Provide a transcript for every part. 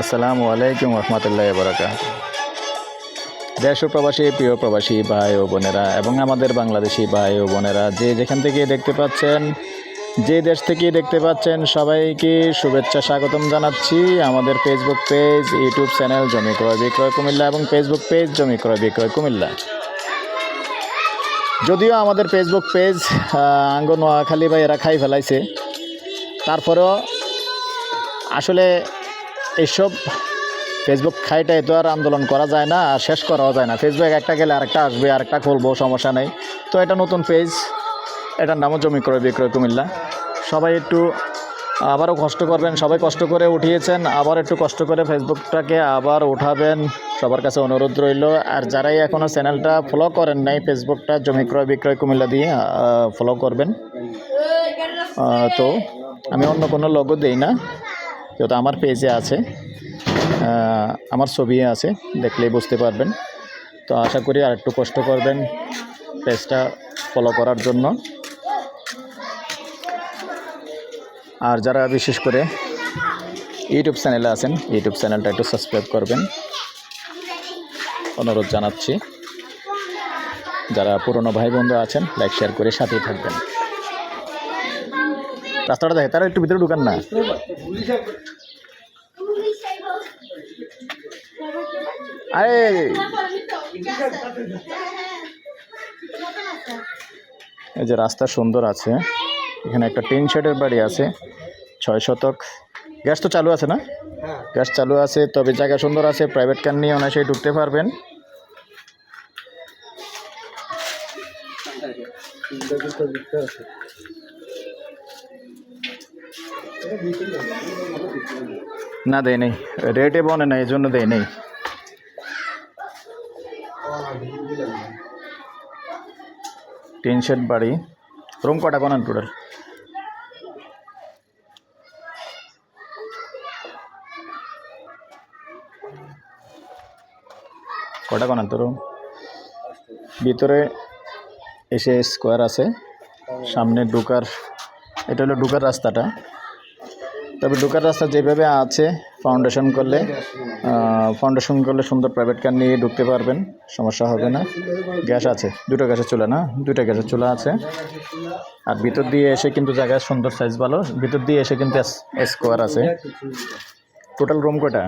আসসালামু আলাইকুম রহমতুল্লাহ বরাকাত দেশ প্রবাসী, প্রিয় প্রবাসী, ভাই ও বোনেরা এবং আমাদের বাংলাদেশি ভাই ও বোনেরা, যে যেখান থেকে দেখতে পাচ্ছেন, যে দেশ থেকে দেখতে পাচ্ছেন, সবাইকে শুভেচ্ছা স্বাগতম জানাচ্ছি আমাদের ফেসবুক পেজ ইউটিউব চ্যানেল জমি ক্রয় বিক্রয় কুমিল্লা এবং ফেসবুক পেজ জমি ক্রয় বিক্রয় কুমিল্লা। যদিও আমাদের ফেসবুক পেজ আঙ্গ নোয়াখালী বা এরা খাই ফেলাইছে, তারপরেও আসলে এইসব ফেসবুক খাইটাই তো আর আন্দোলন করা যায় না, আর শেষ করাও যায় না। ফেসবুক একটা গেলে আরেকটা আসবে, আরেকটা খুলবো, সমস্যা নেই। তো এটা নতুন পেজ এটার নামও জমি ক্রয় বিক্রয় কুমিল্লা। সবাই একটু আবারও কষ্ট করবেন, সবাই কষ্ট করে উঠিয়েছেন, আবার একটু কষ্ট করে ফেসবুকটাকে আবার উঠাবেন। সবার কাছে অনুরোধ রইল, আর যারাই এখনও চ্যানেলটা ফলো করেন নাই ফেসবুকটা জমি ক্রয় বিক্রয় কুমিল্লা দিয়ে ফলো করবেন। তো আমি অন্য কোনো লগো দেই না। যেহেতু আমার পেজে আছে। আমার ছবি আছে, দেখলেই বুঝতে পারবেন। তো আশা করি আর একটু কষ্ট করবেন পেজটা ফলো করার জন্য। আর যারা বিশেষ করে ইউটিউব চ্যানেলে আছেন, ইউটিউব চ্যানেলটা একটু সাবস্ক্রাইব করবেন। অনুরোধ জানাচ্ছি। যারা পুরনো ভাই বন্ধু আছেন লাইক শেয়ার করে সাথেই থাকবেন। রাস্তাটা দেখে তারা একটু ভিতরে ঢুকান না। আরে, এই যে রাস্তা সুন্দর আছে, এখানে একটা টিন শেডের বাড়ি আছে, ছয় শতক। গ্যাস তো চালু আছে না? গ্যাস চালু আছে, তবে জায়গা সুন্দর আছে প্রাইভেট কার নিয়ে অনায়াসে ঢুকতে পারবেন। না, দেয় নেই। রেটে বনে না এই জন্য দেয় নেই। টিন শেড বাড়ি। রুম কটা কোন টোটাল কটা কোন তো রুম ভিতরে এসে স্কোয়ার আছে, সামনে ঢুকার, এটা হলো ঢুকার রাস্তাটা। তবে ঢুকার রাস্তা যেভাবে আছে ফাউন্ডেশন করলে ফাউন্ডেশন করলে সুন্দর প্রাইভেট কার নিয়ে ঢুকতে পারবেন, সমস্যা হবে না। গ্যাস আছে, দুটো গ্যাসের চুলা না? দুটো গ্যাসের চুলা আছে। আর ভিতর দিয়ে এসে কিন্তু জায়গা সুন্দর সাইজ ভালো, ভিতর দিয়ে এসে কিন্তু স্কোয়ার আছে। টোটাল রুম কটা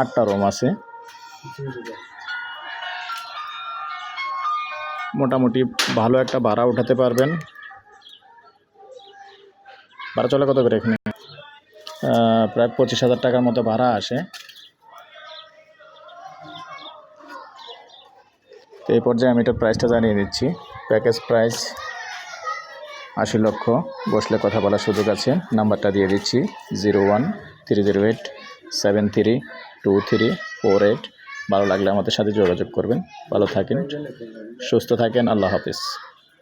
আটটা রুম আছে। মোটামুটি ভালো একটা ভাড়া উঠাতে পারবেন। ভাড়া চলে কত করে এখানে? প্রায় পঁচিশ হাজার টাকার মতো ভাড়া আসে। তো এই পর্যায়ে আমি এটা প্রাইসটা জানিয়ে দিচ্ছি। প্যাকেজ প্রাইস আশি লক্ষ, বসলে কথা বলার সুযোগ আছে। নাম্বারটা দিয়ে দিচ্ছি zero one three zero eight seven three two three four eight ভালো লাগলে আমাদের সাথে যোগাযোগ করবেন। ভালো থাকেন, সুস্থ থাকেন, আল্লাহ হাফিজ।